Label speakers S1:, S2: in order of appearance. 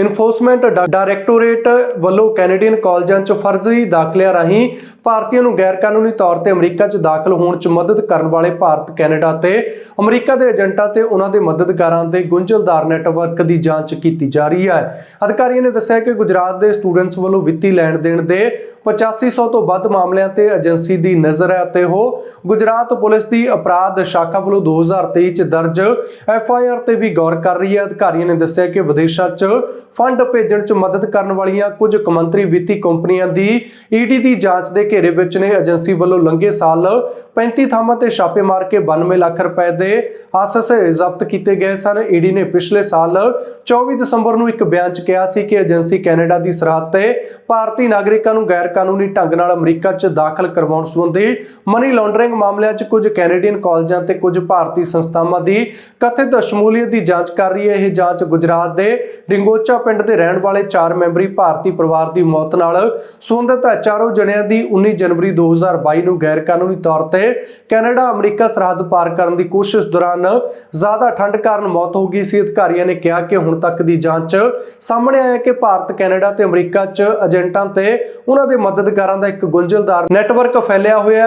S1: Enforcement ਡਾ- directorate ਵੱਲੋਂ Canadian ਕਾਲਜਾਂ 'ਚ ਫਰਜ਼ੀ ਦਾਖਲਿਆਂ ਰਾਹੀਂ ਭਾਰਤੀਆਂ ਨੂੰ ਗੈਰਕਾਨੂੰਨੀ ਤੌਰ ਤੇ ਅਮਰੀਕਾ 'ਚ ਦਾਖਲ ਹੋਣ 'ਚ ਮਦਦ ਕਰਨ ਵਾਲੇ ਭਾਰਤ, ਕੈਨੇਡਾ ਤੇ ਅਮਰੀਕਾ ਦੇ ਏਜੰਟਾਂ ਤੇ ਉਹਨਾਂ ਦੇ ਮਦਦਗਾਰਾਂ ਦੇ ਗੁੰਝਲਦਾਰ ਨੈਟਵਰਕ ਦੀ ਜਾਂਚ ਕੀਤੀ ਜਾ ਰਹੀ ਹੈ। ਅਧਿਕਾਰੀਆਂ ਨੇ ਦੱਸਿਆ ਕਿ ਗੁਜਰਾਤ ਦੇ ਸਟੂਡੈਂਟਸ ਵੱਲੋਂ ਵਿੱਤੀ ਲੈਣ ਦੇਣ ਦੇ 8500 ਤੋਂ ਵੱਧ ਮਾਮਲਿਆਂ ਤੇ ਏਜੰਸੀ ਦੀ ਨਜ਼ਰ ਹੈ ਅਤੇ ਉਹ ਗੁਜਰਾਤ ਪੁਲਿਸ ਦੀ ਅਪਰਾਧ ਸ਼ਾਖਾ ਵੱਲੋਂ 2023 ਚ ਦਰਜ ਐਫ ਆਈ ਆਰ ਤੇ ਵੀ ਗੌਰ ਕਰ ਰਹੀ ਹੈ। ਅਧਿਕਾਰੀਆਂ ਨੇ ਦੱਸਿਆ ਕਿ ਵਿਦੇਸ਼ਾਂ 'ਚ ਫੰਡ ਭੇਜਣ 'ਚ ਮਦਦ ਕਰਨ ਵਾਲੀਆਂ ਕੁਝ ਕਮੰਤਰੀ ਵਿੱਤੀ ਕੰਪਨੀਆਂ ਦੀ ਈਡੀ ਦੀ ਜਾਂਚ ਦੇ ਘੇਰੇ ਵਿੱਚ ਨੇ। ਏਜੰਸੀ ਵੱਲੋਂ ਲੰਘੇ ਸਾਲ 35 ਥਾਵਾਂ ਤੇ ਛਾਪੇ ਮਾਰ ਕੇ 92 ਲੱਖ ਰੁਪਏ ਦੇ ਆਸਸੇ ਜ਼ਬਤ ਕੀਤੇ ਗਏ ਸਨ। ਈਡੀ ਨੇ ਪਿਛਲੇ ਸਾਲ 24 ਦਸੰਬਰ ਨੂੰ ਇੱਕ ਬਿਆਨ 'ਚ ਕਿਹਾ ਸੀ ਕਿ ਏਜੰਸੀ ਕੈਨੇਡਾ ਦੀ ਸਰਹੱਦ ਤੇ ਭਾਰਤੀ ਨਾਗਰਿਕਾਂ ਨੂੰ ਗੈਰ ਕਾਨੂੰਨੀ ਢੰਗ ਨਾਲ ਅਮਰੀਕਾ 'ਚ ਦਾਖਲ ਕਰਵਾਉਣ ਸੰਬੰਧੀ ਮਨੀ ਲਾਂਡਰਿੰਗ ਮਾਮਲਿਆਂ 'ਚ ਕੁਝ ਕੈਨੇਡੀਅਨ ਕਾਲਜਾਂ ਤੇ ਕੁਝ ਭਾਰਤੀ ਸੰਸਥਾਵਾਂ ਦੀ ਕਥਿਤ ਸ਼ਮੂਲੀਅਤ ਦੀ ਜਾਂਚ ਕਰ ਰਹੀ ਹੈ। ਇਹ ਜਾਂਚ ਗੁਜਰਾਤ ਦੇ ਡਿੰਗੋਚਾ ਪਿੰਡ ਦੇ ਰਹਿਣ ਵਾਲੇ 4 ਮੈਂਬਰੀ ਭਾਰਤੀ ਪਰਿਵਾਰ ਦੀ ਮੌਤ ਨਾਲ ਸੰਬੰਧਿਤ ਚਾਰੋਂ ਜਣਿਆਂ ਦੀ 19 ਜਨਵਰੀ 2022 ਨੂੰ ਗੈਰ ਕਾਨੂੰਨੀ ਤੌਰ ਤੇ ਕੈਨੇਡਾ, ਅਮਰੀਕਾ ਸਰਹੱਦ ਪਾਰ ਕਰਨ ਦੀ ਕੋਸ਼ਿਸ਼ ਦੌਰਾਨ ਜ਼ਿਆਦਾ ਠੰਡ ਕਾਰਨ ਮੌਤ ਹੋ ਗਈ ਸੀ। ਅਧਿਕਾਰੀਆਂ ਨੇ ਕਿਹਾ ਕਿ ਹੁਣ ਤੱਕ ਦੀ ਜਾਂਚ ਸਾਹਮਣੇ ਆਇਆ ਕਿ ਭਾਰਤ, ਕੈਨੇਡਾ ਤੇ ਅਮਰੀਕਾ 'ਚ ਏਜੰਟਾਂ ਤੇ ਉਹਨਾਂ ਦੇ ਮਦਦਗਾਰਾਂ ਦਾ ਇੱਕ ਗੁੰਝਲਦਾਰ ਨੈਟਵਰਕ ਫੈਲਿਆ ਹੋਇਆ